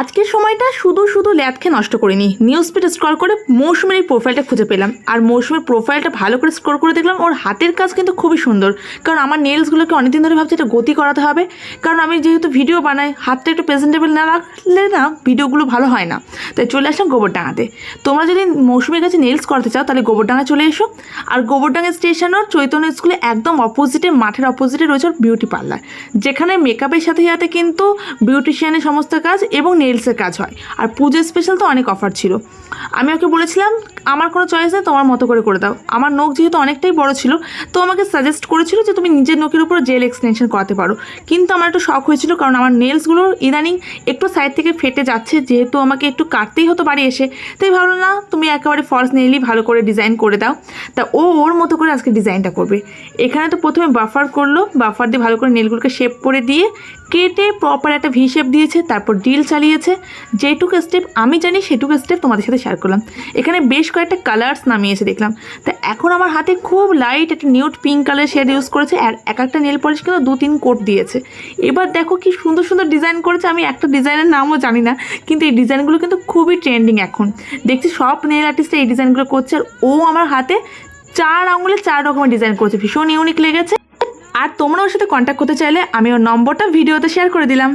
আজকের সময়টা শুধু শুধু খেয়ে নষ্ট করিনি। নিউজ পেটে স্ক্রল করে মৌসুমের এই প্রোফাইলটা খুঁজে পেলাম। আর মৌসুমের প্রোফাইলটা ভালো করে স্ক্রল করে দেখলাম, ওর হাতের কাজ কিন্তু খুবই সুন্দর। কারণ আমার নেলসগুলোকে অনেকদিন ধরে ভাবছি এটা গতি করাতে হবে। কারণ আমি যেহেতু ভিডিও বানাই, হাতটা একটু প্রেজেন্টেবল না রাখলে না ভিডিওগুলো ভালো হয় না। তাই চলে আসলাম গোবরডাঙ্গাতে তোমরা যদি মৌসুমের কাছে নেলস করাতে চাও, তাহলে গোবরডাঙ্গা চলে এসো। আর গোবরডাঙ্গা স্টেশনের চৈতন্য স্কুলে একদম অপোজিটে মাঠের অপোজিটে রয়েছে বিউটি পার্লার যেখানে মেকআপের সাথে সাথে কিন্তু বিউটিশিয়ানের সমস্ত কাজ এবং নেলসের কাজ হয়। আর পুজো স্পেশাল তো অনেক অফার ছিল। আমি ওকে বলেছিলাম, আমার কোনো চয়েস নেই, তোমার মতো করে করে দাও। আমার নখ যেহেতু অনেকটাই বড় ছিল, তো আমাকে সাজেস্ট করেছিল যে তুমি নিজের নখের উপর জেল এক্সটেনশন করাতে পারো। কিন্তু আমার একটু শখ হয়েছিল, কারণ আমার নেলসগুলো ইদানিং একটু সাইড থেকে ফেটে যাচ্ছে, যেহেতু আমাকে একটু কাটতেই হতো বাড়ি এসে। তাই ভাবলো না, তুমি একেবারে ফলস নেলই ভালো করে ডিজাইন করে দাও। তা ও ওর মতো করে আজকে ডিজাইনটা করবে। এখানে তো প্রথমে বাফার করল বাফার দিয়ে ভালো করে নেলগুলোকে শেপ করে দিয়ে কেটে প্রপার একটা শেপ দিয়েছে, তারপর ডিল চালিয়েছে। যেটুকু স্টেপ আমি জানি, সেটুকু স্টেপ তোমাদের সাথে শেয়ার করলাম। এখানে বেশ কয়েকটা কালার্স নামিয়েছে দেখলাম। তা এখন আমার হাতে খুব লাইট একটা nude pink colour shade use করেছে, আর এক একটা নেল পলিশ কিন্তু দু তিন কোট দিয়েছে। এবার দেখো কি সুন্দর সুন্দর ডিজাইন করেছে, আমি একটা ডিজাইনের নামও জানি না, কিন্তু এই ডিজাইনগুলো কিন্তু খুবই ট্রেন্ডিং এখন। দেখছি সব নেল আর্টিস্ট এই ডিজাইনগুলো করছে, আর ও আমার হাতে চার আঙুলে চার রকমের ডিজাইন করেছে, ভীষণ ইউনিক লেগেছে। আর তোমরা ওর সাথে কন্ট্যাক্ট করতে চাইলে আমি ওর নম্বরটা ভিডিওতে শেয়ার করে দিলাম।